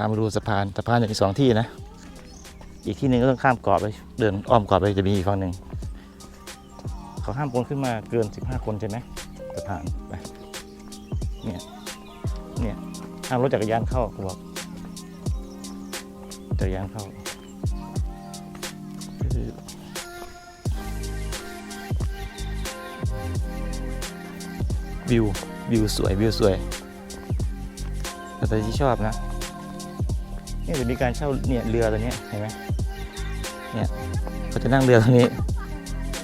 ามาดูสะพานสะพานอยู่ที่สองที่นะ อีกที่หนึ่งก็ต้องข้ามเกาะไปเดินอ้อมเกาะไปจะมีอีกฝั่งหนึ่งเขาห้ามคนขึ้นมาเกิน 15 คนใช่ไหมสะพานไปเนี่ยเนี่ยห้ามรถจักรยานเข้าเขาบอกจักรยานเข้าวิววิวสวยวิวสวยแต่ที่ชอบนะ นี่จะมีการเช่าเนี่ยเรือตัวนี้เห็นไหมเนี่ยเขาจะนั่งเรือตัวนี้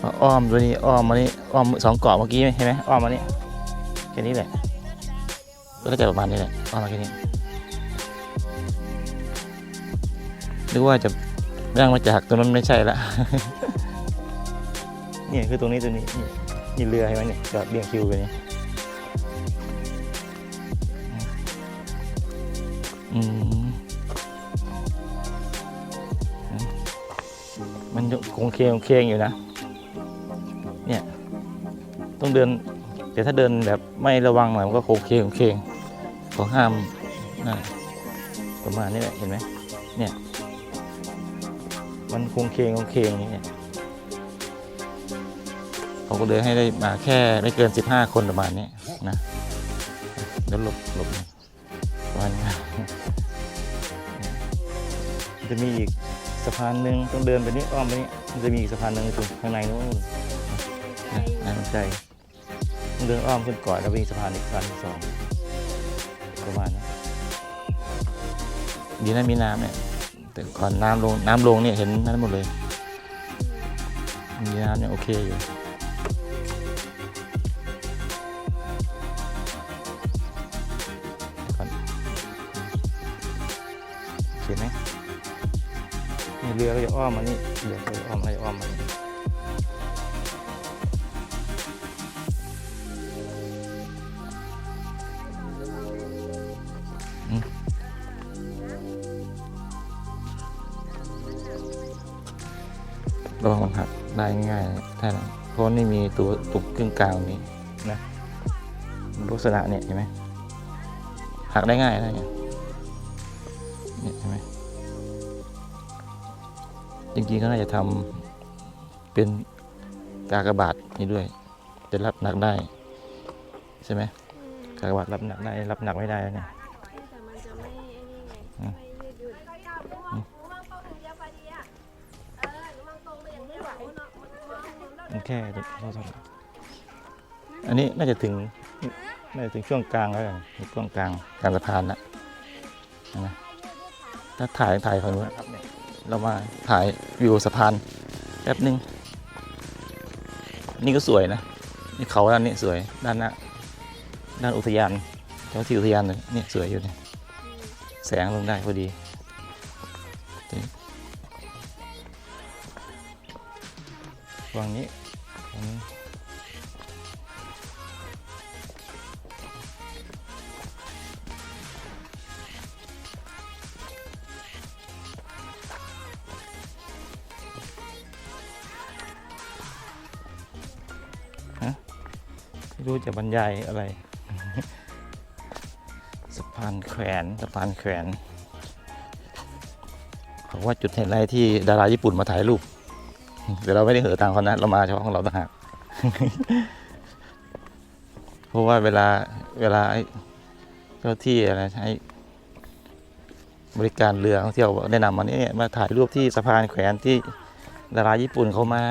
มาอ้อมตัวนี้อ้อมมานี่อ้อมสองเกาะเมื่อกี้เห็นไหมอ้อมมานี่แค่นี้แหละก็จะประมาณนี้แหละอ้อมมาแค่นี้นึกว่าจะนั่งมาจากตรงนั้นไม่ใช่ละเนี่ยคือตรงนี้ตัวนี้นี่นี่เรือเห็นไหมเนี่ยจอดเรียงคิวไปนี่อืม มันคงเคงเคงอยู่นะ เนี่ย ต้องเดิน แต่ถ้าเดินแบบไม่ระวังหน่อยมันก็โคงเคงเคงเขาห้ามนั่นประมาณนี้แหละ เห็นไหมเนี่ย มันคงเคงคงเคงอย่างนี้เนี่ยเขาก็เลยให้ได้มาแค่ไม่เกิน 15 คนประมาณนี้นะเดี๋ยวหลบหลบประมาณนี้จะมีอีก สะพานหนึ่งต้องเดินไปนี่อ้อมไปนี่มันจะมีอีกสะพานหนึ่งตรงข้างในนู้นนะน่าสนใจต้องเดินอ้อมขึ้นก่อนแล้วไปอีกสะพานอีกสะพานที่สองประมาณนั้นดีนะมีน้ำเนี่ยแต่ก่อนน้ำลงน้ำลงเนี่ยเห็นนั้นหมดเลยมีน้ำเนี่ยโอเคอยู่ก่อนโอเคไหมนี่ เรือก็จะอ้อมมานี่เรือก็จะอ้อมอะไรอ้อมมานี่อืมระวังหักได้ง่ายๆถ้าเพราะนี่มีตัวตุกครึ่งกลางนี้นะลักษณะเนี่ยเห็นไหมหักได้ง่ายนะเนี่ยเนี่ยเห็นไหม จริงๆก็น่าจะทำเป็นกากบาทนี่ด้วย จะรับหนักได้ ใช่ไหมกากบาทรับหนักได้รับหนักไม่ได้เนี่ยแต่มันแค่เท่าเท่อันนี้น่าจะถึงน่าจะถึงช่วงกลางแล้วกันช่วงกลางกลางสะพานละนะถ้าถ่ายถ่ายฝั่งนู้นครับเนี่ย เรามาถ่ายวิวสะพานแป๊บนึง นี่ก็สวยนะ นี่เขาด้านนี้สวยด้านหน้าด้านอุทยานเจ้าที่อุทยานเลยนี่สวยอยู่เนี่ยแสงลงได้พอดีนี่งนี้วางนี้ รู้จะบรรยายอะไร สะพานแขวนสะพานแขวนเขาว่าจุดไฮไลท์ที่ดาราญี่ปุ่นมาถ่ายรูปเดี๋ยวเราไม่ได้เหอตามเขานะเรามาเฉพาะของเราต่างหากเพราะว่าเวลาเวลาเจ้าที่อะไรให้บริการเรือท่องเที่ยวแนะนำมาเนี่ยมาถ่ายรูปที่สะพานแขวนที่ดาราญี่ปุ่นเขามา